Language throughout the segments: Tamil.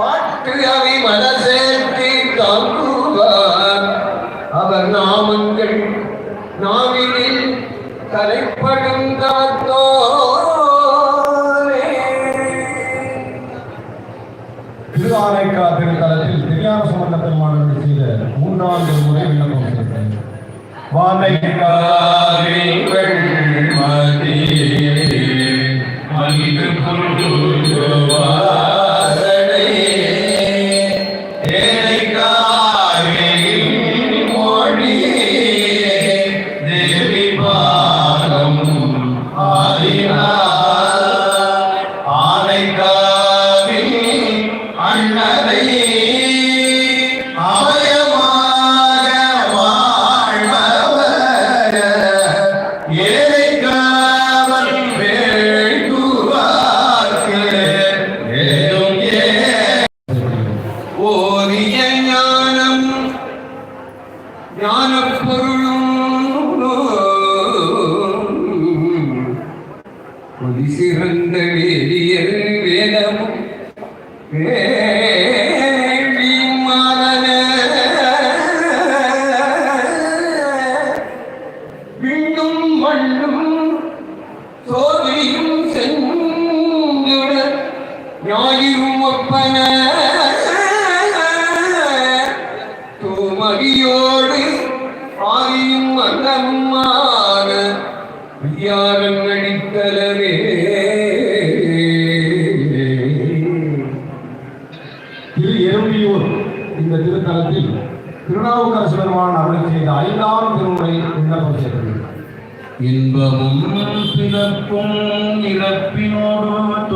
பாட்டு அவை மனசேற்றி தாங்குவார். அவர் நாமங்கள் நாவினில் தலைப்படும் காத்தோ திருவாரைக்காற்றில் தளத்தில் திவ்யான சுமந்த பெருமானத்தை செய்த மூன்றாவது முறை விண்ணப்பம் செய்தேன் வாழைக்காரில் Señor.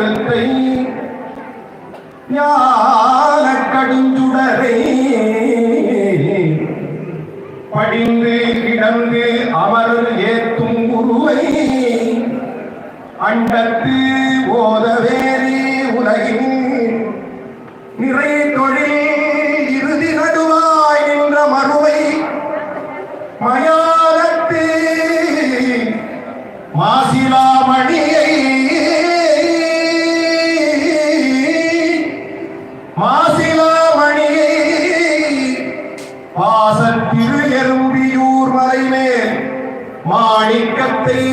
கருத்தை ஞான கடுஞ்சுடரை படிந்து கிடந்து அமரர் ஏத்தும் குருவை அண்டத்து போதவே மாணிக்கத்தை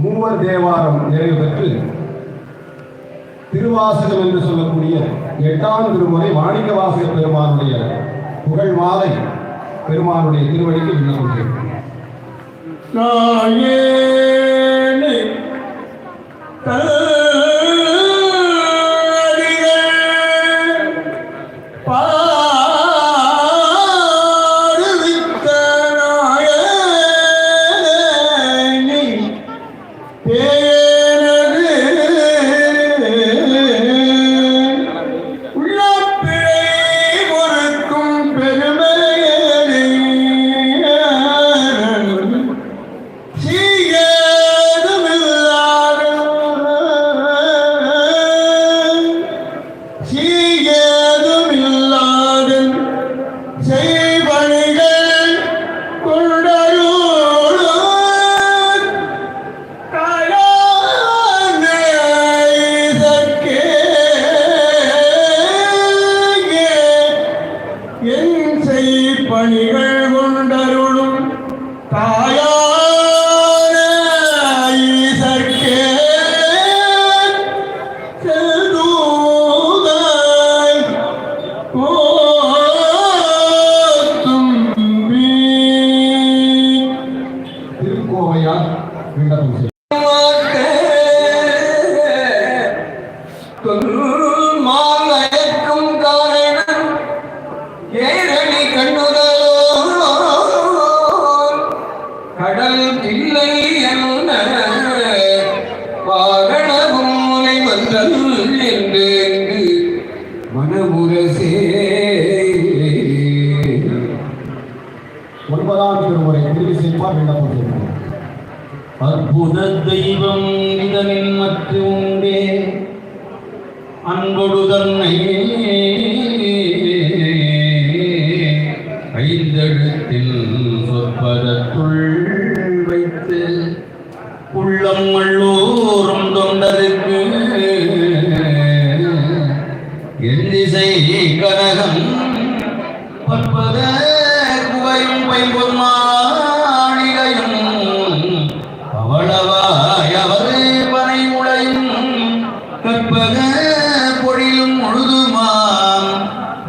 மூவர் தேவாரம் நிறைவு பெற்று திருவாசகம் என்று சொல்லக்கூடிய எட்டாம் திருமுறை வாணிக வாசக பெருமானுடைய புகழ் மாலை பெருமானுடைய திருவடிக்கு விண்ணப்பிக்கிறேன் நான் ஏ முதலாம் திருமுறை திருவிசைப்பார் விண்ணப்பம் அற்புத தெய்வம் இதனின் மற்ற உண்டே. அன்பொடு தன்னை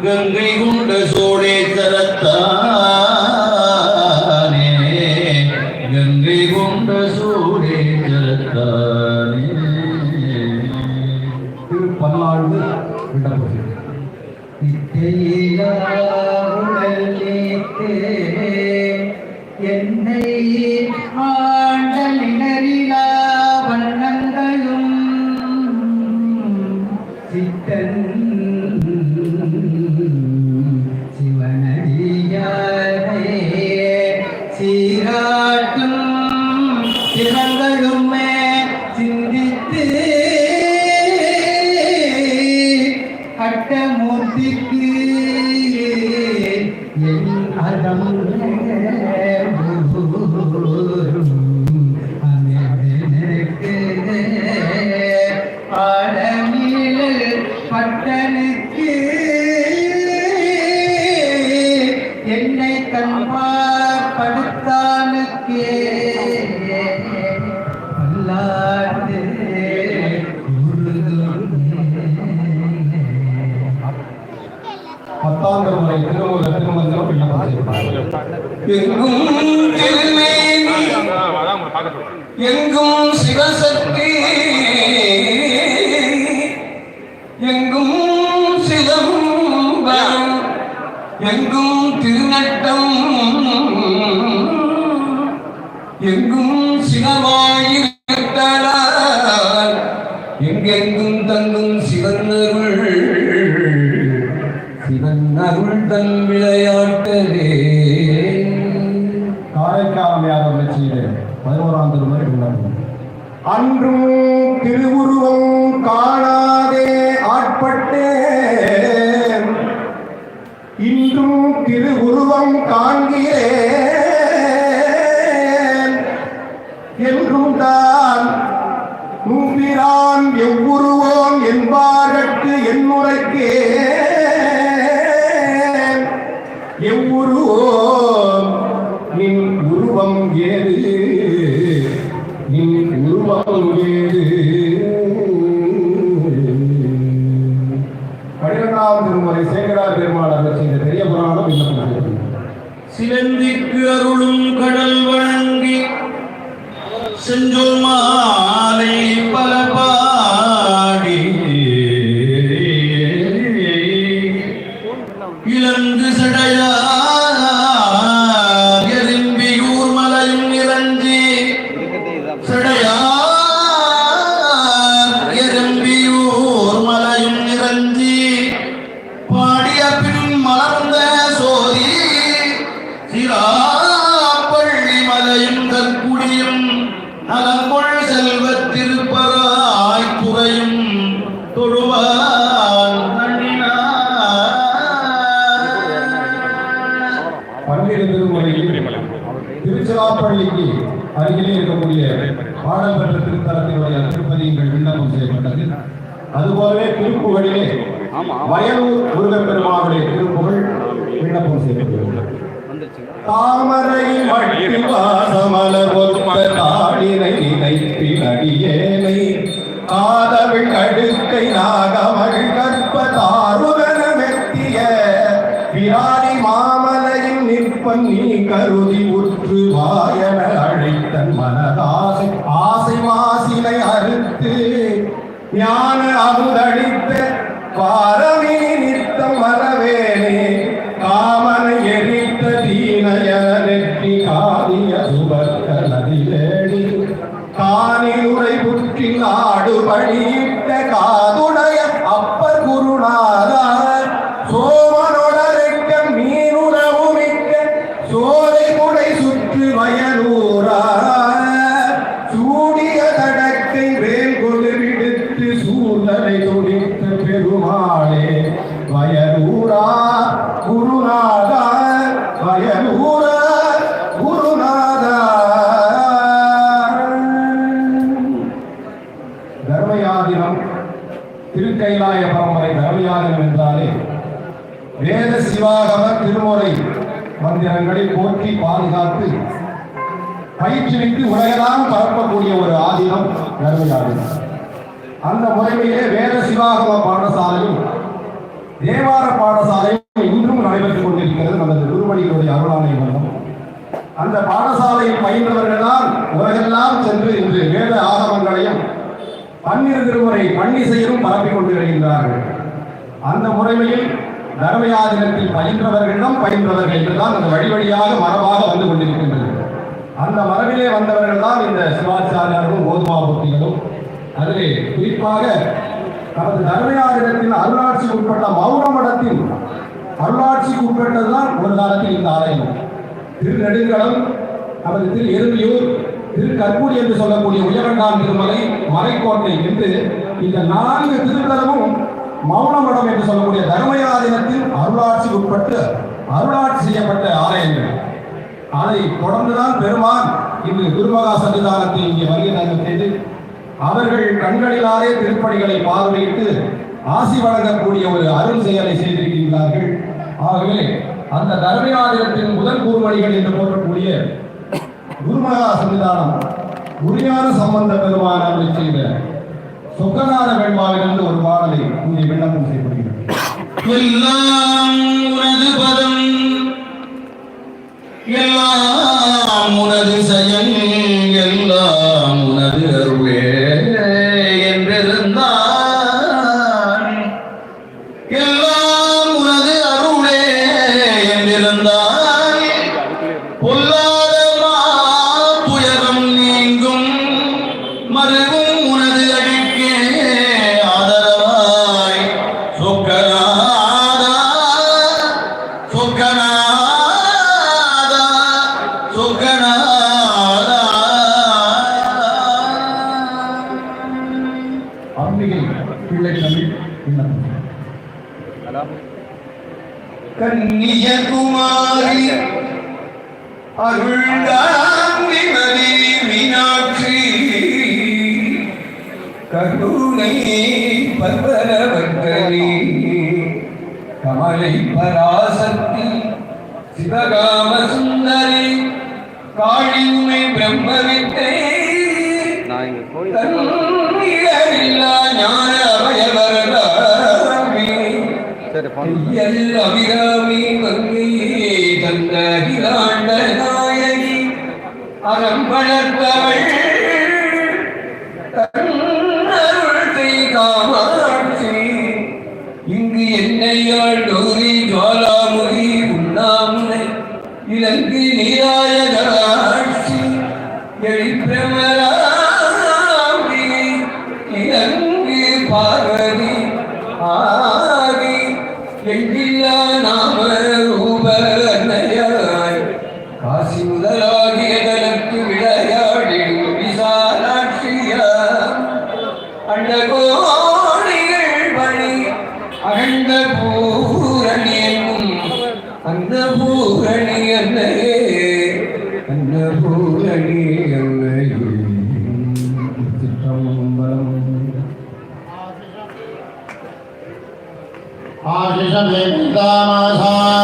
கங்கை கொண்ட சோழே தரத்தான் சிந்தித்திடுமே சிந்தித்து அட்டமூர்த்திக்கு என் அதம் Việc. Sindhu Maha பள்ளிக்கு அருகிலே இருக்கக்கூடிய பாடல் பெற்ற திருத்தலத்தினுடைய திருப்பதி எங்கள் விண்ணப்பம் செய்யப்பட்டது. அதுபோலவே திருப்புகளிலே வயலூர் முருகப் பெருமாவுடைய திருப்புகள் விண்ணப்பம் செய்யப்பட்டுள்ளது. தாமரை மட்டி நாகமகள் கற்ப தாருகனமெத்திய விராட பிராணி நீ கருதி உற்று வாயன அழைத்தன் மனதாசை ஆசை மாசினை அறுத்து ஞான அமுதளித்த பார பாதுகாத்து பயிற்றுவித்து உலகெல்லாம் பரப்பக்கூடிய ஒரு ஆதீனம் கருமையாகும் அந்த முறைமையிலே வேத சிவாகம பாடசாலையும் தேவார பாடசாலையும் இன்றும் நடைபெற்றுக் கொண்டிருக்கிறது நமது குருமணிகளுடைய அருளாணை மன்றம். அந்த பாடசாலையில் பயின்றவர்கள்தான் உலகெல்லாம் சென்று இன்று வேத ஆகமங்களையும் பன்னிரு திருமுறை பன்னிசையிலும் பரப்பிக் கொண்டு வருகின்றார்கள். தர்மயாதினத்தில் பயின்றவர்களிடம் பயின்றவர்கள் என்றுதான் அந்த வழி வழியாக மரபாக வந்து கொண்டிருக்கின்றது அந்த மரபிலே வந்தவர்கள் தான் இந்த சிவாச்சாரியாரும் கோதுமாபூர்த்திகளும் அதிலே குறிப்பாக நமது தர்மயாதினத்தின் அருளாட்சிக்கு உட்பட்ட மௌன மடத்தின் அருளாட்சிக்கு உட்பட்டதுதான் ஒரு காலத்தில் இந்த ஆலயம். திருநெடுங்கலம் நமது திரு எருமையூர் திரு கற்குடி என்று சொல்லக்கூடிய உயரண்டான் திருமலை மலைக்கோட்டை என்று இந்த நான்கு திருத்தலமும் மௌனமடம் என்று சொல்லக்கூடிய தர்மயாதீனத்தில் அருளாட்சி உட்பட்டு அருளாட்சி செய்யப்பட்ட ஆலயங்கள். அதை தொடர்ந்துதான் பெருமான் இன்று குருமகா சன்னிதானத்தில் இங்கே வருகிறார்கள் செய்து அவர்கள் கண்களிலாலே திருப்பணிகளை பார்வையிட்டு ஆசி வழங்கக்கூடிய ஒரு அருள் செயலை செய்திருக்கின்றார்கள். ஆகவே அந்த தர்மயாதீனத்தின் முதல் கூறுமணிகள் என்று போற்றக்கூடிய குருமகா சன்னிதானம் உரியான சம்பந்த பெருமான் அருள் செய்த சொக்கநாத வெண்பாவிலிருந்து ஒரு பாடலை இங்கே விண்ணப்பம் செய்யப்படுகிறது. எல்லாம் உனது பதம் எல்லாம் உனது செயல் எல்லாம் உனது அருளே என்றிருந்தான். எல்லாம் உனது அருளே என்றிருந்தான். பர்வரவர்கரி கமலை பராசக்தி சிவகாம சுந்தரி காளிமை பிரம்ம வித்தை ஞான அபயவரதாமி அபிராமி மங்கை தந்த அகிலாண்ட நாயகி. அறம் வளர்ப்பவள் माधा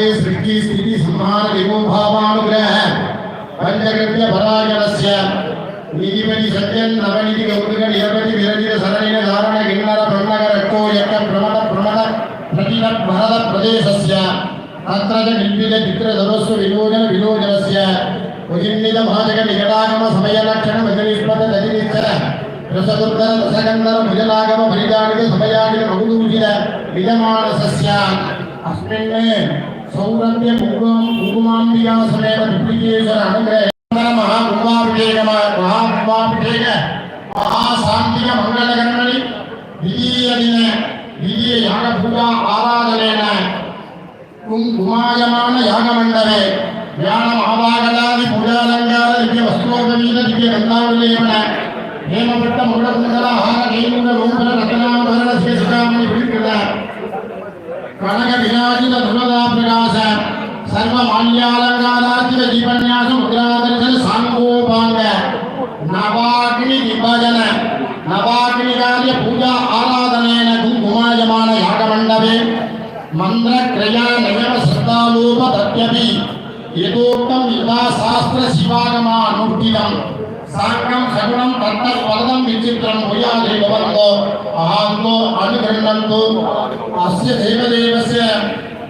जगते सृष्टि, स्थिति सम्मान एवं भावानुग्रह पंचकृत्य भरागणस्य नीतिपति सत्यं नवनीति गौरगण निरपति विरजित सरणिन धारण गिन्नर ब्रह्मगर को यक प्रमद प्रमद प्रतिवत् भारत प्रदेशस्य। तत्र च निर्मित चित्र दरोस्य विनोदन विनोदस्य उजिन्नित भाजक निकटागम समयलक्षण मजनिष्पत दधिनिश्चर रसगुन्दर रसगन्धर भुजलागम भरिजानित समयानित बहुदूजिर विजमानसस्य। अस्मिन् சௌரந்திய குங்குமம் குங்குமாம்பிகா சமேத பிப்ளிகேஸ்வர அனுகிரக மகா கும்பாபிஷேக மகா கும்பாபிஷேக மகா சாந்திக மங்களகரணி விதியதின விதிய யாக பூஜா ஆராதனேன. கும் யாக மண்டலே தியானம் ஆவாகலாதி பூஜாலங்கார திவ்ய வஸ்தோபவீத திவ்ய கந்தாவிலேவன நேமப்பட்ட முருகசுந்தர ஆக நெய்முக ரூபர ரத்னாபரண சேசுகாமணி பிடிக்கிறார் கனக விராஜித துலதா பிரகாச சர்வ மால்யாலங்காதார்த்திக ஜீவன்யாச முத்ராதர்சன சாங்கோபாங்க நவாகினி விபஜன நவாகினி பூஜா ஆராதனேன குங்குமாயமான யாகமண்டபே மந்திர கிரயா நயம சத்தாலூப தத்யபி யதோக்தம் யதா சாஸ்திர சிவாகமா அனுஷ்டிதம் यथा शास्त्र शिवागमा अनुष्ठितं साङ्गं सगुणं तत्तत्फलदं विचित्रं भूयादे भवन्तो अहान्तो अनुगृह्णन्तु अस्य देवदेवस्य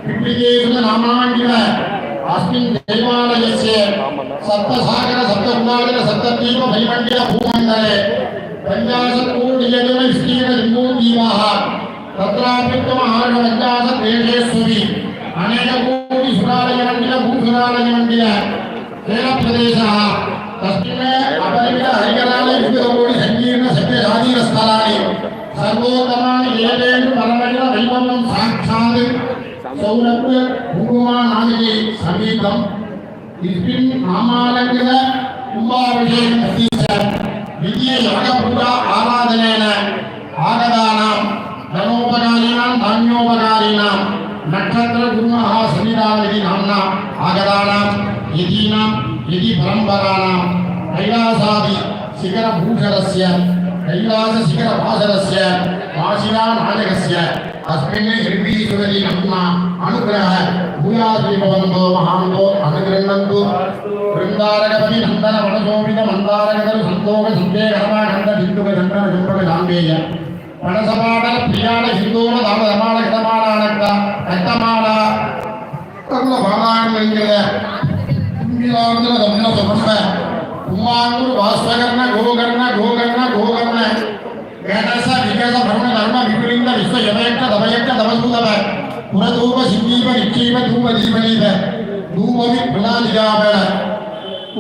पितृकेषु नामाङ्किन अस्मिन् देवालयस्य सप्तसागर सप्तगुणागर सप्तद्वीप भैमण्डल भूमण्डले पञ्चाशत् कोटिजन विस्तीर्ण जम्बूद्वीपाः तत्राप्युत्तमहार्णपञ्चाशद्वेषेष्वपि अनेककोटि सुरालयमण्डिल भूसुरालयमण्डिल केरप्रदेशः तस्मिन् अपरिमित हरिकरालय विविधकोटि सङ्कीर्ण सत्यजातीयस्थलानि सर्वोत्तमानि एतेषु परमजिन वैभवं साक्षात् सौरभ्य कुङ्कुमा नामिके समीपम् इस्मिन् नामालङ्कृत कुम्भाभिषेकम् उद्दिश्य द्वितीय यागपूजा आराधनेन आगतानां धनोपकारीणां धान्योपकारीणां नक्षत्र गुरुमः समिधानिधि नाम्ना आगतानां यतीनां यति परम्पराणां कैलासादि शिखरभूषणस्य कैलासशिखरभासरस्य वासिना नायकस्य अस्मिन् हिर्वीश्वरी नाम्ना अनुग्रह भूयाद्रि भवन्तो महान्तो अनुगृह्णन्तु वृन्दारकपति नन्दन वनशोभित मन्दारकदरु सन्तोष सन्देहरमानन्द बिन्दुक चन्द्रन चुम्बक गाम्बेय பணசமாடல பிரியாண ஹிந்தோன தாம தமால கிடமானானக்க ரத்தமால கர்ல பாராயணம் என்கிற மீனானதுல தமிழ சொன்ன உம்மாங்கூர் வாஸ்வகர்ண கோகர்ண கோகர்ண கோகர்ண வேணாச விகாச பரம தர்ம விபுலிங்க விஸ்வ யமயக்க தவயக்க தவசூதவ புரதூப சிம்மீப நிச்சீப தூப தீபனீப தூபவி பிரலாதிகாபேட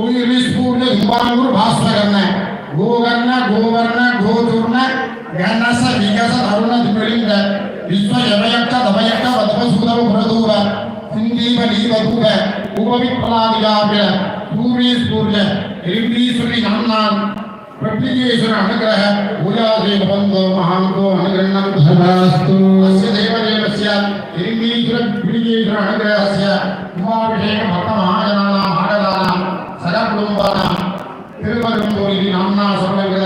உயிரிஸ்பூர்ண உம்மாங்கூர் வாஸ்வகர்ண கோகர்ண கோவர்ண கோதூர்ண வேணாச விகாச தருண விபுலிங்க விஸ்வ யமயக்க தவயக்க தவசூதவ புரதூப சிந்தீப நீப தூப உபவிப்பலாதிகாபிய பூமீஸ்பூர்ய ரிம்பீசுரி நன்னான் பிரத்யேஸ்வர அனுகிரக உலாதேவ பந்தோ மகாந்தோ அனுகிரணம் சதாஸ்து. அஸ்ய தேவதேவஸ்ய ரிம்பீசுர பிரிஜேஸ்வர அனுகிரகஸ்ய குமாபிஷேக பக்த மகாஜனானாம் ஆடலானாம் சதகுடும்பானாம் திருவரும்பூரில் நன்னா சர்வகிர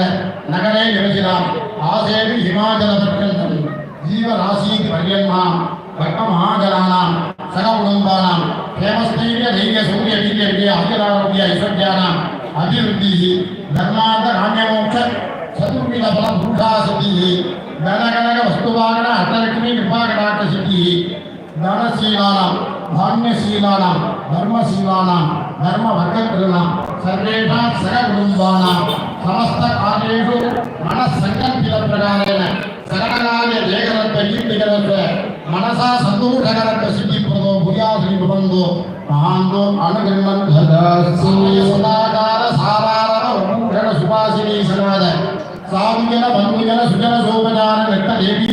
நகரே நிகழ்கிறாம் ஆசேடு ஹிமாச்சல பர்யந்தம் ஜீவராசி பர்யன்மாம் பக்த மகாஜனானாம் சதகுடும்பானாம் దేవస్థైర్య ధైర్య సౌర్య వీర్య విజయ ఆయురారోగ్య ఐశ్వర్యాన అభివృద్ధి ధర్మాంత కామ్యమోక్ష చతుర్విధ ఫల పురుషా సిద్ధి ధనగణక వస్తువాగణ అష్టలక్ష్మి కృపాగణాట సిద్ధి ధనశీలానాం ధాన్యశీలానాం ధర్మశీలానాం ధర్మవర్గకృణాం సర్వేషాం సహ కుటుంబానాం సమస్త కార్యేషు మనస్సంకల్పిత ప్రకారేణ సకలకార్య లేఖనత్వ కీర్తికరత్వ మనసా సంతోషకరత్వ సిద్ధి भूयाश्री भवन्तो महान्तो अनुगृह्णन् ददास्तु सदाकार सारारव उपभूषण सुभाषिणी सनाद साधुजन बन्धुजन सुजन सोपचार नट्ट देवीजन